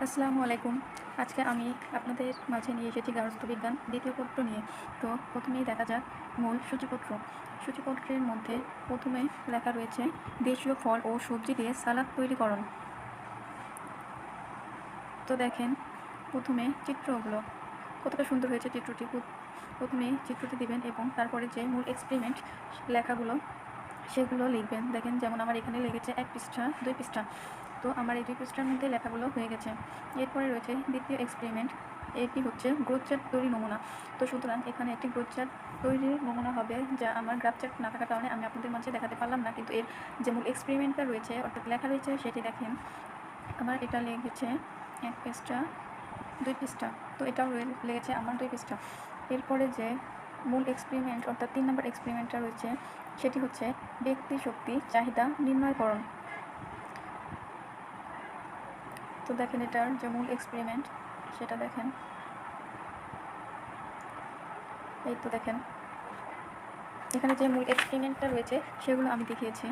আসসালামু আলাইকুম। আজকে আমি আপনাদের মাঝে নিয়ে এসেছি গার্হস্থ্য বিজ্ঞান দ্বিতীয় পত্র নিয়ে। তো প্রথমেই দেখা যাক মূল সূচিপত্র। সূচিপত্রের মধ্যে প্রথমে লেখা রয়েছে, দেশীয় ফল ও সবজি দিয়ে সালাদ তৈরিকরণ। তো দেখেন, প্রথমে চিত্রগুলো। কতটা সুন্দর হয়েছে চিত্রটি। প্রথ- প্রথমে চিত্রটি দিবেন এবং তারপরে যে মূল এক্সপেরিমেন্ট লেখাগুলো, সেগুলো লিখবেন। দেখেন, যেমন আমার এখানে লেগেছে এক পৃষ্ঠা, দুই পৃষ্ঠা। তো আমার এই দুই পৃষ্ঠার মধ্যে লেখাগুলো হয়ে গেছে। এরপরে রয়েছে দ্বিতীয় এক্সপেরিমেন্ট এটি হচ্ছে গ্রোথ চার্ট তৈরি নমুনা। তো সুতরাং এখানে একটি গ্রোথ চার্ট তৈরির নমুনা হবে, যা আমার গ্রাফ চার্ট না থাকার কারণে আমি আপনাদের মাঝে দেখাতে পারলাম না, কিন্তু এর যে মূল এক্সপেরিমেন্টটা রয়েছে, অর্থাৎ লেখা রয়েছে, সেটি দেখেন। আমার এটা লেগেছে এক পৃষ্ঠা, দুই পৃষ্ঠা। তো এটাও লেগেছে আমার দুই পৃষ্ঠা। এরপরে যে মূল এক্সপেরিমেন্ট অর্থাৎ তিন নম্বর এক্সপেরিমেন্টটা রয়েছে, সেটি হচ্ছে ব্যক্তি শক্তি চাহিদা নির্ণয়করণ তো দেখেন এটার যে মূল এক্সপেরিমেন্ট সেটা দেখেন। এই তো দেখেন। এখানে যে মূল এক্সপেরিমেন্টটা রয়েছে, সেগুলো আমি দেখিয়েছি।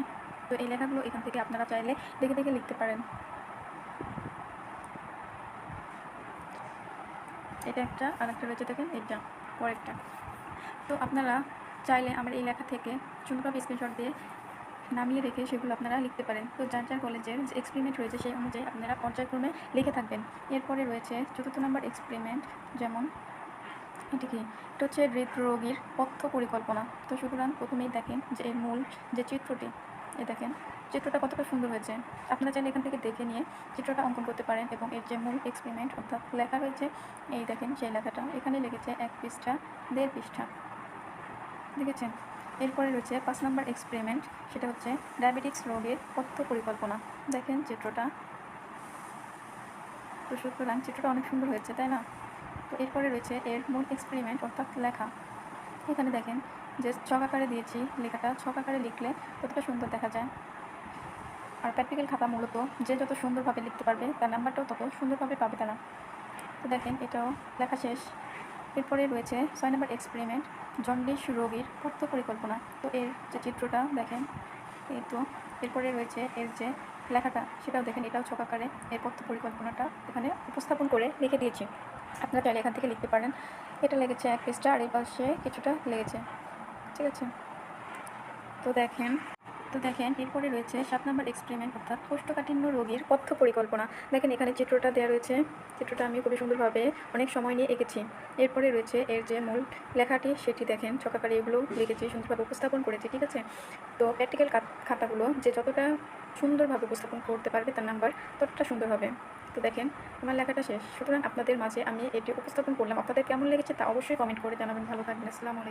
তো এই লেখাগুলো এখান থেকে আপনারা চাইলে দেখে দেখে লিখতে পারেন। এটা একটা আর একটা রয়েছে দেখেন, এটা পরেরটা। তো আপনারা চাইলে আমার এই লেখা থেকে সুন্দরভাবে স্ক্রিনশট দিয়ে নামিয়ে রেখে সেগুলো আপনারা লিখতে পারেন। তো যার যার কলেজের যে এক্সপেরিমেন্ট রয়েছে সেই অনুযায়ী আপনারা পর্যায়ক্রমে লিখে থাকবেন। এরপরে রয়েছে চতুর্থ নম্বর এক্সপেরিমেন্ট যেমন এটি কি? এটা হচ্ছে হৃদরোগীর পথ্য পরিকল্পনা। তো সুতরাং প্রথমেই দেখেন যে এর মূল যে চিত্রটি, এ দেখেন, চিত্রটা কতটা সুন্দর হয়েছে। আপনারা চাইলে এখান থেকে দেখে নিয়ে চিত্রটা অঙ্কন করতে পারেন এবং এর যে মূল এক্সপেরিমেন্ট অর্থাৎ লেখা রয়েছে, এই দেখেন সেই লেখাটা। এখানে লিখেছে এক পৃষ্ঠা, দেড় পৃষ্ঠা। দেখেছেন? এরপরে রয়েছে পাঁচ নম্বর এক্সপেরিমেন্ট সেটা হচ্ছে ডায়াবেটিক্স রোগের পথ্য পরিকল্পনা। দেখেন চিত্রটা। তো সুতরাং চিত্রটা অনেক সুন্দর হয়েছে, তাই না? তো এরপরে রয়েছে এর মূল এক্সপেরিমেন্ট অর্থাৎ লেখা। এখানে দেখেন যে ছক আকারে দিয়েছি লেখাটা, ছক আকারে লিখলে কতটা সুন্দর দেখা যায়। আর প্র্যাকটিক্যাল খাতা মূলত যে যত সুন্দরভাবে লিখতে পারবে, তার নাম্বারটাও তত সুন্দরভাবে পাবে তারা। তো দেখেন এটাও লেখা শেষ। এরপরে রয়েছে ছয় নম্বর এক্সপেরিমেন্ট জন্ডিস রোগীর পথ্য পরিকল্পনা তো এর যে চিত্রটা দেখেন এই তো এরপরে রয়েছে এর যে লেখাটা, সেটাও দেখেন, এটাও ছকাকারে এর পথ্য পরিকল্পনাটা এখানে উপস্থাপন করে লিখে দিয়েছি। আপনারা চাইলে এখান থেকে লিখতে পারেন। এটা লেগেছে এক পৃষ্ঠা, আর এই পাশে কিছুটা লেগেছে। ঠিক আছে? তো দেখেন তো দেখেন, এরপরে রয়েছে সাত নম্বর এক্সপেরিমেন্ট অর্থাৎ কোষ্ঠকাঠিন্য রোগীর পথ্য পরিকল্পনা। দেখেন, এখানে চিত্রটা দেওয়া রয়েছে। চিত্রটা আমি খুবই সুন্দরভাবে অনেক সময় নিয়ে এঁকেছি। এরপরে রয়েছে এর যে মূল লেখাটি, সেটি দেখেন ছকাকারে এগুলো লিখেছি, সুন্দরভাবে উপস্থাপন করেছি, ঠিক আছে? তো প্র্যাকটিক্যাল খাতাগুলো, যে যতটা সুন্দরভাবে উপস্থাপন করতে পারবে তার নাম্বার ততটা সুন্দর হবে। তো দেখেন, আমার লেখাটা শেষ। সুতরাং আপনাদের মাঝে আমি এটি উপস্থাপন করলাম। আপনাদের কেমন লেগেছে তা অবশ্যই কমেন্ট করে জানাবেন। ভালো থাকবেন। আসসালামু আলাইকুম।